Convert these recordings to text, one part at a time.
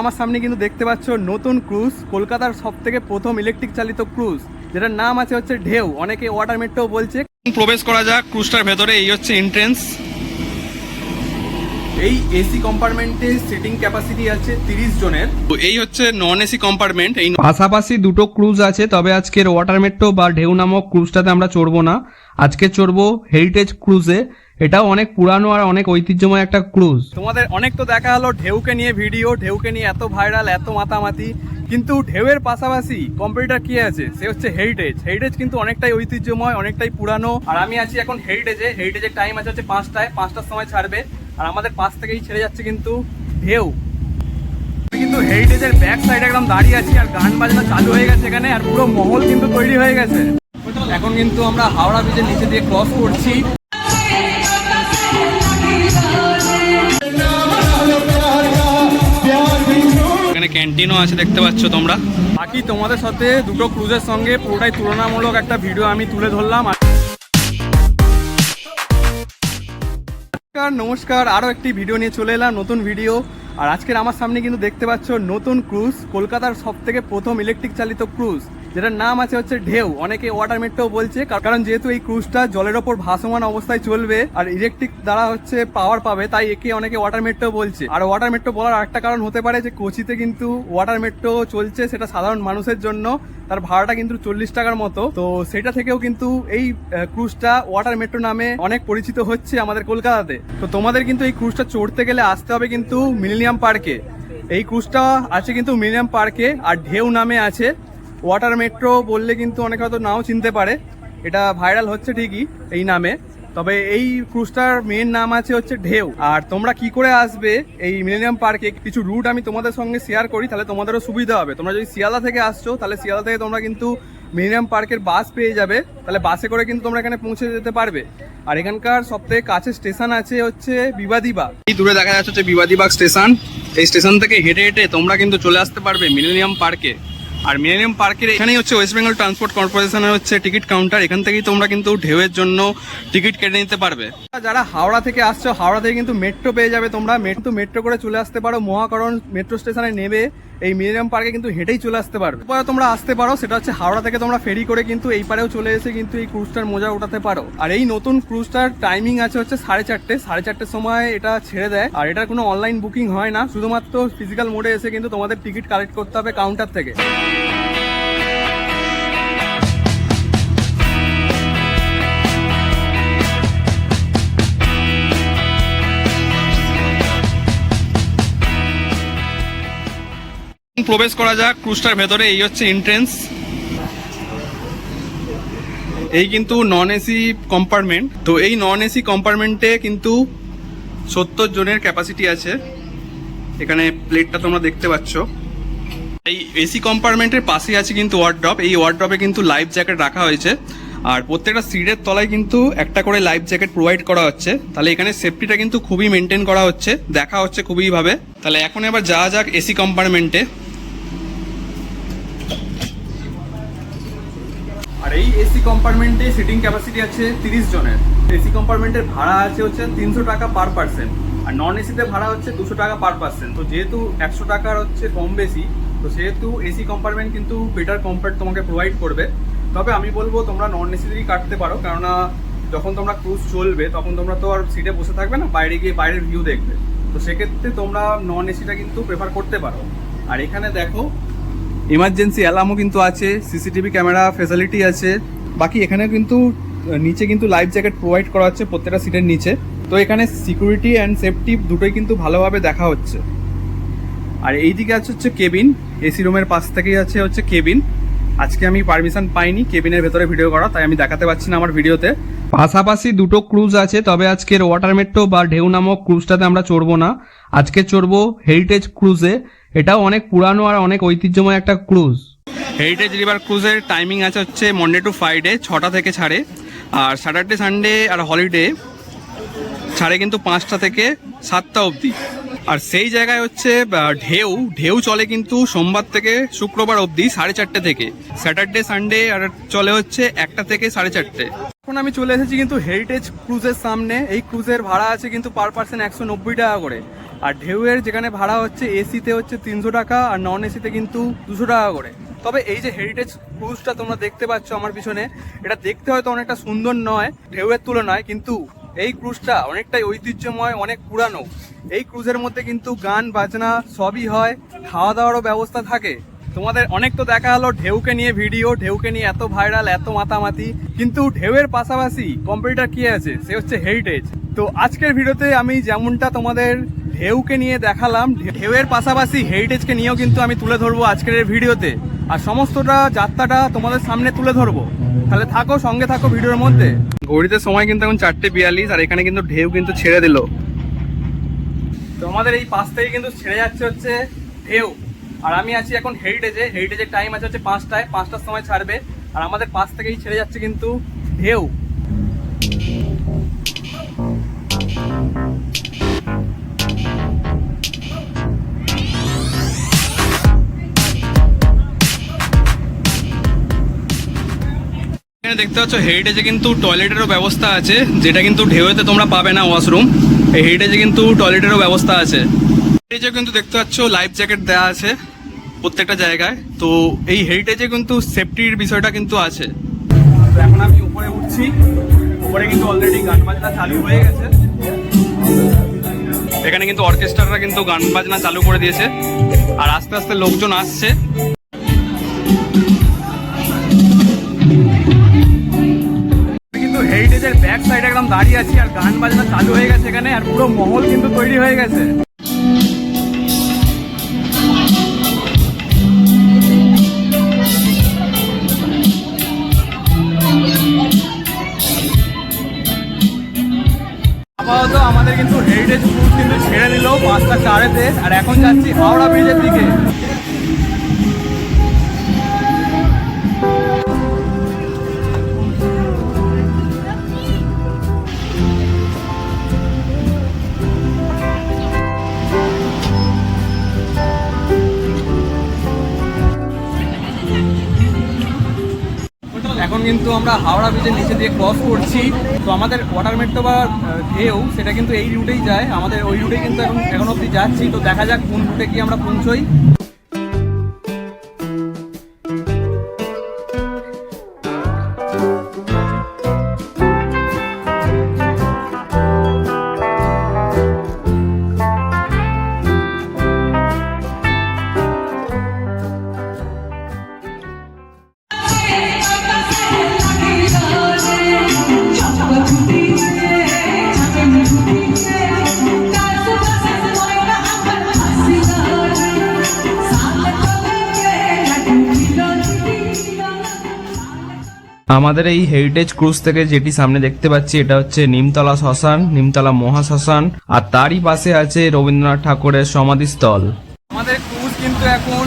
আমার সামনে কিন্তু দেখতে পাচ্ছ নতুন ক্রুজ কলকাতার সব থেকে প্রথম ইলেকট্রিক চালিত ক্রুজ যেটার নাম আছে হচ্ছে ঢেউ। অনেকে ওয়াটার মেট্রো বলছে। প্রবেশ করা যাক ক্রুজটার ভেতরে এই হচ্ছে এন্ট্রেন্স এই এসি কম্পার্টমেন্টে সিটিং ক্যাপাসিটি আছে তিরিশ জনের। তো এই হচ্ছে নন এসি কম্পার্টমেন্ট এই পাশাপাশি দুটো ক্রুজ আছে তবে আজকের ওয়াটার মেট্রো বা ঢেউ নামক ক্রুজটাতে আমরা চড়বো না। আজকে চড়বো হেরিটেজ ক্রুজে এটাও অনেক পুরানো আর অনেক ঐতিহ্যময় একটা ক্রুজ। তোমাদের অনেক তো দেখা হলো ঢেউকে নিয়ে ভিডিও, ঢেউকে নিয়ে এত ভাইরাল, এত মাতামাতি। কিন্তু ঢেউয়ের পাশাপাশি কম্পিউটার কি আছে? সে হচ্ছে হেরিটেজ হেরিটেজ কিন্তু অনেকটাই ঐতিহ্যময়, অনেকটাই পুরানো। আর আমি আছি এখন হেরিটেজে হেরিটেজের টাইম আছে হচ্ছে পাঁচটায়। পাঁচটার সময় ছাড়বে। আর আমাদের পাশ থেকেই ছেড়ে যাচ্ছে কিন্তু ঢেউ। কিন্তু হেরিটেজের ব্যাক সাইডে একদম দাঁড়িয়ে আছি আর গান বাজনা চালু হয়ে গেছে এখানে আর পুরো মহল কিন্তু তৈরি হয়ে গেছে। এখন কিন্তু আমরা হাওড়া ব্রিজের নিচে দিয়ে ক্রস করছি। এখানে ক্যান্টিনও আছে, দেখতে পাচ্ছ তোমরা। বাকি তোমাদের সাথে দুটো ক্রুজের সঙ্গে পুরোটাই তুলনামূলক একটা ভিডিও আমি তুলে ধরলাম। নমস্কার নমস্কার আরও একটি ভিডিও নিয়ে চলে এলাম, নতুন ভিডিও। আর আজকের আমার সামনে কিন্তু দেখতে পাচ্ছ নতুন ক্রুজ, কলকাতার সব থেকে প্রথম ইলেকট্রিক চালিত ক্রুজ। যেটার নাম আছে হচ্ছে ঢেউ। অনেকে ওয়াটার মেট্রো বলছে, কার- কারণ যেহেতু এই ক্রুজটা জলের ওপর ভাসমান অবস্থায় চলবে আর ইলেকট্রিক দ্বারা হচ্ছে পাওয়ার পাবে, তাই একে অনেকে ওয়াটার মেট্রো বলছে। আর ওয়াটার মেট্রো বলার আরেকটা কারণ হতে পারে যে, কোচিতে কিন্তু ওয়াটার মেট্রো চলছে, সেটা সাধারণ মানুষের জন্য। তার ভাড়াটা কিন্তু চল্লিশ টাকার মতো। তো সেটা থেকেও কিন্তু এই ক্রুজটা ওয়াটার মেট্রো নামে অনেক পরিচিত হচ্ছে আমাদের কলকাতাতে। তো তোমাদের কিন্তু এই ক্রুজটা চড়তে গেলে আসতে হবে কিন্তু মিলেনিয়াম পার্কে এই ক্রুজটা আছে কিন্তু মিলেনিয়াম পার্কে আর ঢেউ নামে আছে। ওয়াটার মেট্রো বললে কিন্তু অনেকে হয়তো নাও চিনতে পারে। এটা ভাইরাল হচ্ছে ঠিকই এই নামে। তবে এই ক্রুজটার মেন নাম আছে হচ্ছে ঢেউ। আর তোমরা কি করে আসবে এই মিলেনিয়াম পার্কে কিছু রুট আমি তোমাদের সঙ্গে শেয়ার করি, তাহলে তোমাদেরও সুবিধা হবে। তোমরা যদি শিয়ালদা থেকে আসছো, তাহলে শিয়ালদা থেকে তোমরা কিন্তু মিলেনিয়াম পার্কের বাস পেয়ে যাবে। তাহলে বাসে করে কিন্তু তোমরা এখানে পৌঁছে যেতে পারবে। আর এখানকার সব থেকে কাছে স্টেশন আছে হচ্ছে বিবাদীবাগ এই দূরে দেখা যাচ্ছে হচ্ছে বিবাদীবাগ স্টেশন এই স্টেশন থেকে হেঁটে হেঁটে তোমরা কিন্তু চলে আসতে পারবে মিলেনিয়াম পার্কে আর মিলেনিয়াম পার্কের এখানেই হচ্ছে ওয়েস্ট বেঙ্গল ট্রান্সপোর্ট কর্পোরেশনের হচ্ছে টিকিট কাউন্টার এখান থেকেই তোমরা কিন্তু ঢেউয়ের জন্য টিকিট কেটে নিতে পারবে। যারা হাওড়া থেকে আসছো, হাওড়া থেকে কিন্তু মেট্রো পেয়ে যাবে তোমরা। মেট্রো মেট্রো করে চলে আসতে পারো। মহাকরণ মেট্রো স্টেশনে নেবে। এই মিলেনিয়াম পার্কে কিন্তু হেঁটেই চলে আসতে পারবে। পরে তোমরা আসতে পারো, সেটা হচ্ছে হাওড়া থেকে তোমরা ফেরি করে কিন্তু এই পারেও চলে এসে কিন্তু এই ক্রুজটার মজা উঠাতে পারো। আর এই নতুন ক্রুজটার টাইমিং আছে হচ্ছে সাড়ে চারটে। সাড়ে চারটের সময় এটা ছেড়ে দেয়। আর এটার কোনো অনলাইন বুকিং হয় না। শুধুমাত্র ফিজিক্যাল মোডে এসে কিন্তু তোমাদের টিকিট কালেক্ট করতে হবে কাউন্টার থেকে। প্রবেশ করা যাক, ক্রুজটার ভেতরে, এই হচ্ছে এন্ট্রেন্স এই কিন্তু নন এসি কম্পার্টমেন্ট তো এই নন এসি কম্পার্টমেন্টে কিন্তু সত্তর জনের ক্যাপাসিটি আছে। এখানে প্লেটটা তোমরা দেখতে পাচ্ছ। এই এসি কম্পার্টমেন্টের পাশে আছে কিন্তু ওয়ার্ড্রপ এই ওয়ার্ড্রপে কিন্তু লাইফ জ্যাকেট রাখা হয়েছে। আর প্রত্যেকটা সিটের তলায় কিন্তু একটা করে লাইফ জ্যাকেট প্রোভাইড করা হচ্ছে। তাহলে এখানে সেফটিটা কিন্তু খুবই মেনটেন করা হচ্ছে। দেখা হচ্ছে খুবই ভাবে। তাহলে এখন এবার যাওয়া যাক এসি কম্পার্টমেন্টে এই এসি কম্পার্টমেন্টে সিটিং ক্যাপাসিটি আছে তিরিশ জনের। এসি কম্পার্টমেন্টের ভাড়া আছে হচ্ছে তিনশো টাকা পার পার্সেন্ট আর নন এসিতে ভাড়া হচ্ছে দুশো টাকা পার পার্সেন্ট তো যেহেতু একশো টাকার হচ্ছে কম বেশি, তো সেহেতু এসি কম্পার্টমেন্ট কিন্তু বেটার কমফর্ট তোমাকে প্রোভাইড করবে। তবে আমি বলব তোমরা নন এসিতেই কাটতে পারো, কেননা যখন তোমরা ক্রুজ চলবে, তখন তোমরা তো আর সিটে বসে থাকবে না, বাইরে গিয়ে বাইরের ভিউ দেখবে। তো সেক্ষেত্রে তোমরা নন এসিটা কিন্তু প্রেফার করতে পারো। আর এখানে দেখো ইমার্জেন্সি অ্যালার্মও কিন্তু আছে, সিসিটিভি ক্যামেরা ফেসিলিটি আছে, বাকি এখানে কিন্তু নিচে কিন্তু লাইফ জ্যাকেট প্রোভাইড করা হচ্ছে প্রত্যেকটা সিটের নিচে। তো এখানে সিকিউরিটি অ্যান্ড সেফটি দুটোই কিন্তু ভালোভাবে দেখা হচ্ছে। আর এইদিকে আছে হচ্ছে কেবিন এসি রুমের পাশ থেকেই আছে হচ্ছে কেবিন আজকে আমি পারমিশন পাইনি কেবিনের ভেতরে ভিডিও করা, তাই আমি দেখাতে পারছি না আমার ভিডিওতে পাশাপাশি দুটো ক্রুজ আছে, তবে আজকের ওয়াটার মেট্রো বা ঢেউ নামক ক্রুজটাতে আমরা চড়বো না। আজকে চড়বো হেরিটেজ ক্রুজে এটাও অনেক পুরানো আর অনেক ঐতিহ্যময় একটা ক্রুজ হেরিটেজ রিভার ক্রুজের টাইমিং আছে হচ্ছে মন্ডে টু ফ্রাইডে ছটা থেকে ছাড়ে। আর স্যাটারডে সানডে আর হলিডে ছাড়ে কিন্তু পাঁচটা থেকে সাতটা অবধি। আর সেই জায়গায় হচ্ছে ঢেউ ঢেউ চলে কিন্তু সোমবার থেকে শুক্রবার অবধি সাড়ে চারটে থেকে। স্যাটারডে সানডে আর চলে হচ্ছে একটা থেকে সাড়ে চারটে। এখন আমি চলে এসেছি কিন্তু হেরিটেজ ক্রুজের সামনে। এই ক্রুজের ভাড়া আছে কিন্তু পার পার্সন একশো নব্বই টাকা করে। আর ঢেউয়ের যেখানে ভাড়া হচ্ছে এসিতে হচ্ছে তিনশো টাকা আর নন এসিতে কিন্তু দুশো টাকা করে। তবে এই যে হেরিটেজ ক্রুজটা তোমরা দেখতে পাচ্ছ আমার পিছনে, এটা দেখতে হয়তো অনেকটা সুন্দর নয়, ঢেউয়ের তুলনায়, কিন্তু এই ক্রুজটা অনেকটাই ঐতিহ্যময়, অনেক পুরানো। এই ক্রুজের মধ্যে কিন্তু গান, বাজনা সবই হয় খাওয়া দাওয়ারও ব্যবস্থা থাকে। তোমাদের অনেক তো দেখা হলো ঢেউকে নিয়ে ভিডিও, ঢেউকে নিয়ে এত ভাইরাল, এত মাতামাতি। কিন্তু ঢেউয়ের পাশাপাশি কম্পিউটার কি আছে? সে হচ্ছে হেরিটেজ তো আজকের ভিডিওতে আমি যেমনটা তোমাদের ঢেউকে নিয়ে দেখালাম ঢেউয়ের পাশাপাশি হেরিটেজকে নিয়েও কিন্তু আমি তুলে ধরবো আজকের ভিডিওতে। আর সমস্তটা যাত্রাটা তোমাদের সামনে তুলে ধরবো। তাহলে থাকো, সঙ্গে থাকো ভিডিওর মধ্যে। ঘড়িতে সময় কিন্তু এখন চারটে বিয়াল্লিশ, আর এখানে কিন্তু ঢেউ কিন্তু ছেড়ে দিল। তো আমাদের এই পাশ থেকে কিন্তু ছেড়ে যাচ্ছে হচ্ছে ঢেউ। আর আমি আছি এখন হেরিটেজে হেরিটেজের টাইম আছে হচ্ছে পাঁচটায়। পাঁচটার সময় ছাড়বে। আর আমাদের পাশ থেকেই ছেড়ে যাচ্ছে কিন্তু ঢেউ। এখানে দেখতে পাচ্ছ হেরিটেজে কিন্তু টয়লেটেরও ব্যবস্থা আছে, যেটা কিন্তু ঢেউতে তোমরা পাবে না ওয়াশরুম এই হেরিটেজে কিন্তু টয়লেটেরও ব্যবস্থা আছে। হেরিটেজে কিন্তু দেখতে পাচ্ছ লাইফ জ্যাকেট দেওয়া আছে প্রত্যেকটা জায়গায়। তো এই হেরিটেজে কিন্তু সেফটির বিষয়টা কিন্তু আছে। এখন আমি উপরে উঠছি। উপরে কিন্তু অলরেডি গান বাজনা চালু হয়ে গেছে। এখানে কিন্তু অর্কেস্ট্রাটা কিন্তু গান বাজনা চালু করে দিয়েছে। আর আস্তে আস্তে লোকজন আসছে। ব্যাক সাইডে একদম দাঁড়িয়ে আছি আর গান বাজনা চালু হয়ে গেছে এখানে আর পুরো মহল কিন্তু তৈরি হয়ে গেছে। আপাতত আমাদের কিন্তু হেরিটেজ ক্রুজ কিন্তু ছেড়ে দিল পাঁচটা চারেতে। আর এখন যাচ্ছি হাওড়া ব্রিজের দিকে। কিন্তু আমরা হাওড়া ব্রিজের নিচে দিয়ে ক্রস করছি। তো আমাদের ওয়াটার মেট্রো বা ঢেউ, সেটা কিন্তু এই রুটেই যায়। আমাদের ওই রুটেই কিন্তু এখন এখন অবধি যাচ্ছি। তো দেখা যাক কোন রুটে গিয়ে আমরা পৌঁছই। আমাদের এই হেরিটেজ ক্রুজ থেকে যেটি সামনে দেখতে পাচ্ছি, এটা হচ্ছে নিমতলা শ্মশান, নিমতলা মহাশ্মশান আর তারই পাশে আছে রবীন্দ্রনাথ ঠাকুরের সমাধিস্থল। আমাদের ক্রুজ কিন্তু এখন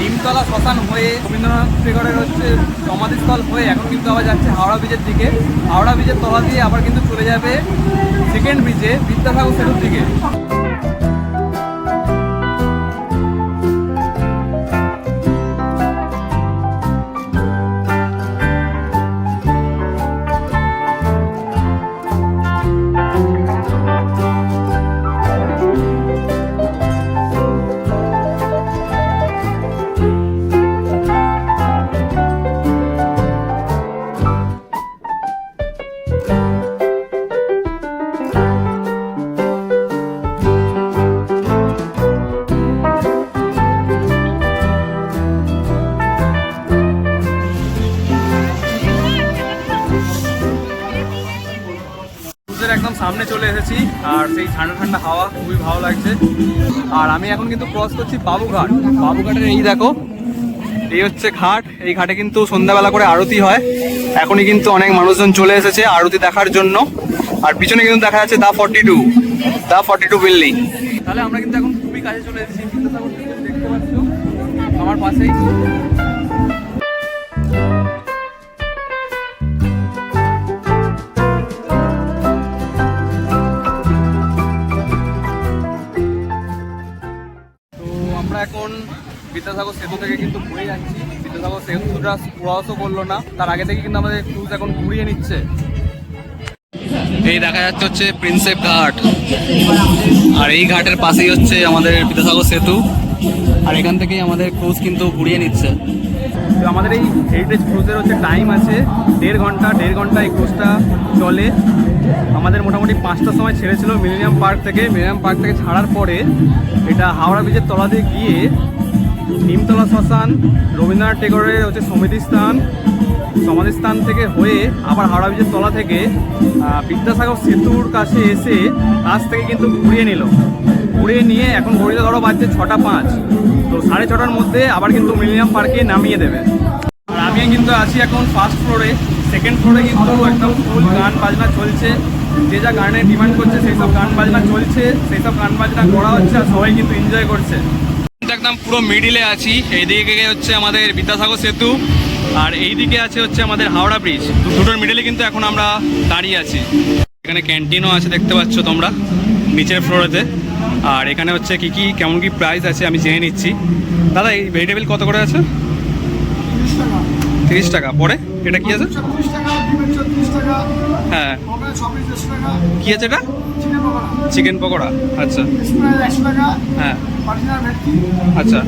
নিমতলা শ্মশান হয়ে রবীন্দ্রনাথ ঠাকুরের হচ্ছে সমাধিস্থল হয়ে এখন কিন্তু আবার যাচ্ছে হাওড়া ব্রিজের দিকে। হাওড়া ব্রিজের তলা দিয়ে আবার কিন্তু চলে যাবে সেকেন্ড ব্রিজে বিদ্যাসাগর সেতুর দিকে। এসেছি আর সেই ঠান্ডা ঠান্ডা হাওয়া খুবই ভালো লাগছে। আর আমি এখন কিন্তু ক্রস করছি বাবুঘাট। বাবুঘাটের এই দেখো, এই হচ্ছে ঘাট। এই ঘাটে কিন্তু সন্ধ্যাবেলা করে আরতি হয়। এখনই কিন্তু অনেক মানুষজন চলে এসেছে আরতি দেখার জন্য। আর পিছনে কিন্তু দেখা যাচ্ছে the forty two, the forty two building. তাহলে আমরা কিন্তু এখন খুবই কাছে চলে এসেছি। দেখতে পাচ্ছ। আমার পাশেই বিদ্যাসাগর সেতু থেকে কিন্তু ঘুরে যাচ্ছি। বিদ্যাসাগর সেতুটা ক্রসও করল না। তার আগে থেকে কিন্তু আমাদের ক্রুজ এখন ঘুরিয়ে নিচ্ছে। এই দেখা যাচ্ছে হচ্ছে প্রিন্সেপ ঘাট। আর এই ঘাটের পাশেই হচ্ছে আমাদের বিদ্যাসাগর সেতু। আর এখান থেকেই আমাদের ক্রুজ কিন্তু ঘুরিয়ে নিচ্ছে। তো আমাদের এই হেরিটেজ ক্রুজের হচ্ছে টাইম আছে। দেড় ঘণ্টা দেড় ঘণ্টা এই ক্রুজটা চলে। আমাদের মোটামুটি পাঁচটার সময় ছেড়েছিল মিলেনিয়াম পার্ক থেকে। মিলেনিয়াম পার্ক থেকে ছাড়ার পরে এটা হাওড়া ব্রিজের তলা দিয়ে গিয়ে নিমতলা শ্মশান, রবীন্দ্রনাথ টেগরের হচ্ছে সমিতিস্থান, সমাধিস্থান থেকে হয়ে আবার হাওড়া ব্রিজের তলা থেকে বিদ্যাসাগর সেতুর কাছে এসে কাছ থেকে কিন্তু ঘুরিয়ে নিল। ঘুরিয়ে নিয়ে এখন ঘড়িতে ধরো বাজছে ছটা পাঁচ। তো সাড়ে ছটার মধ্যে আবার কিন্তু মিলেনিয়াম পার্কে নামিয়ে দেবে। আর আমি কিন্তু আছি এখন ফার্স্ট ফ্লোরে সেকেন্ড ফ্লোরে কিন্তু একদম ফুল গান বাজনা চলছে। যে যা গানের ডিমান্ড করছে, সেই সব গান বাজনা চলছে। সেই সব গান বাজনা করা হচ্ছে আর সবাই কিন্তু এনজয় করছে। একদম পুরো মিডিলে আছি। এইদিকে হচ্ছে আমাদের বিদ্যাসাগর সেতু আর এইদিকে আছে হচ্ছে আমাদের হাওড়া ব্রিজ। দুটোর মিডিলে কিন্তু এখন আমরা দাঁড়িয়ে আছি। এখানে ক্যান্টিনও আছে দেখতে পাচ্ছ তোমরা নিচের ফ্লোরেতে। আর এখানে হচ্ছে কি কি কেমন কি প্রাইস আছে আমি জেনে নিচ্ছি। দাদা এই ভেজিটেবল কত করে আছে? তিরিশ টাকা। পরে? এটা কি আছে? হ্যাঁ। কি আছে এটা? চিকেন পকোড়া? আচ্ছা। হ্যাঁ। আচ্ছা।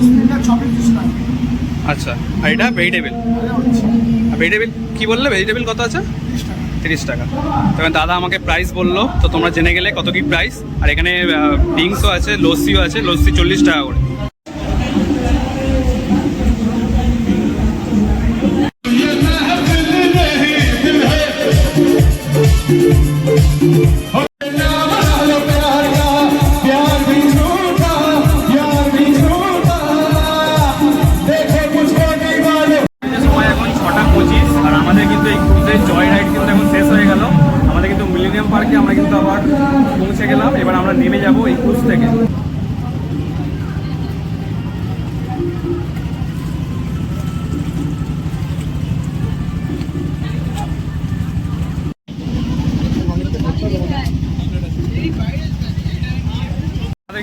আচ্ছা। আর এটা ভেজিটেবিল ভেজিটেবিল কি বললে? ভেজিটেবিল কত আছে? তিরিশ টাকা। তখন দাদা আমাকে প্রাইস বলল, তো তোমরা জেনে গেলে কত কি প্রাইস আর এখানে ড্রিঙ্কসও আছে, লস্যিও আছে, লস্যি চল্লিশ টাকা করে। গেলাম এবার আমরা নেমে যাব এই ক্রুজ থেকে।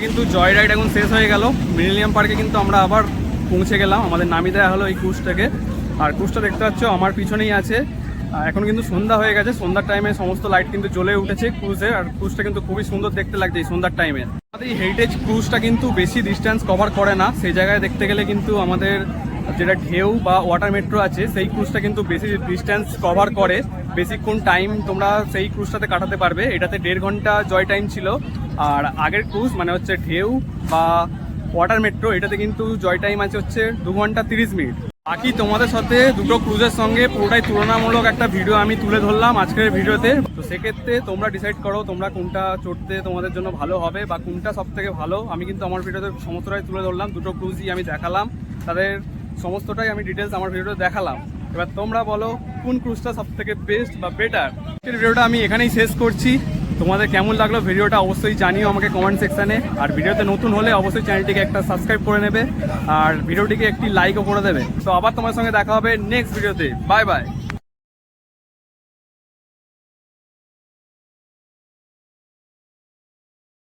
কিন্তু জয় রাইড এখন শেষ হয়ে গেল। মিলেনিয়াম পার্কে কিন্তু আমরা আবার পৌঁছে গেলাম। আমাদের নামিয়ে দেওয়া হলো এই ক্রুজ থেকে আর ক্রুজটা দেখতে পাচ্ছ, আমার পিছনেই আছে। এখন কিন্তু সন্ধ্যা হয়ে গেছে, সন্ধ্যার টাইমে সমস্ত লাইট কিন্তু জ্বলে উঠেছে ক্রুজে আর ক্রুজটা কিন্তু খুবই সুন্দর দেখতে লাগছে এই সন্ধ্যার টাইমে আমাদের এই হেরিটেজ ক্রুজটা কিন্তু বেশি ডিস্টেন্স কভার করে না, সেই জায়গায় দেখতে গেলে কিন্তু আমাদের যেটা ঢেউ বা ওয়াটার মেট্রো আছে, সেই ক্রুজটা কিন্তু বেশি ডিস্টেন্স কভার করে। বেশিক্ষণ টাইম তোমরা সেই ক্রুজটাতে কাটাতে পারবে, এটাতে দেড় ঘণ্টা জয় টাইম ছিল। আর আগের ক্রুজ মানে হচ্ছে ঢেউ বা ওয়াটার মেট্রো এটাতে কিন্তু জয় টাইম আছে হচ্ছে দু ঘণ্টা তিরিশ মিনিট বাকি তোমাদের সাথে দুটো ক্রুজের সঙ্গে পুরোটাই তুলনামূলক একটা ভিডিও আমি তুলে ধরলাম আজকের ভিডিওতে তো। সেক্ষেত্রে তোমরা ডিসাইড করো তোমরা কোনটা চড়তে তোমাদের জন্য ভালো হবে বা কোনটা সব থেকে ভালো। আমি কিন্তু আমার ভিডিওতে সমস্তটাই তুলে ধরলাম, দুটো ক্রুজই আমি দেখালাম। তাদের সমস্তটাই আমি ডিটেলস আমার ভিডিওতে দেখালাম। এবার তোমরা বলো, কোন ক্রুজটা সব থেকে বেস্ট বা বেটার ভিডিওটা আমি এখানেই শেষ করছি। তোমাদের কেমন লাগল ভিডিওটা অবশ্যই জানিও আমাকে কমেন্ট সেকশানে আর ভিডিওতে নতুন হলে অবশ্যই চ্যানেলটিকে একটা সাবস্ক্রাইব করে নেবে। আর ভিডিওটিকে একটি লাইকও করে দেবে। তো আবার তোমার সঙ্গে দেখা হবে নেক্সট ভিডিওতে বাই বাই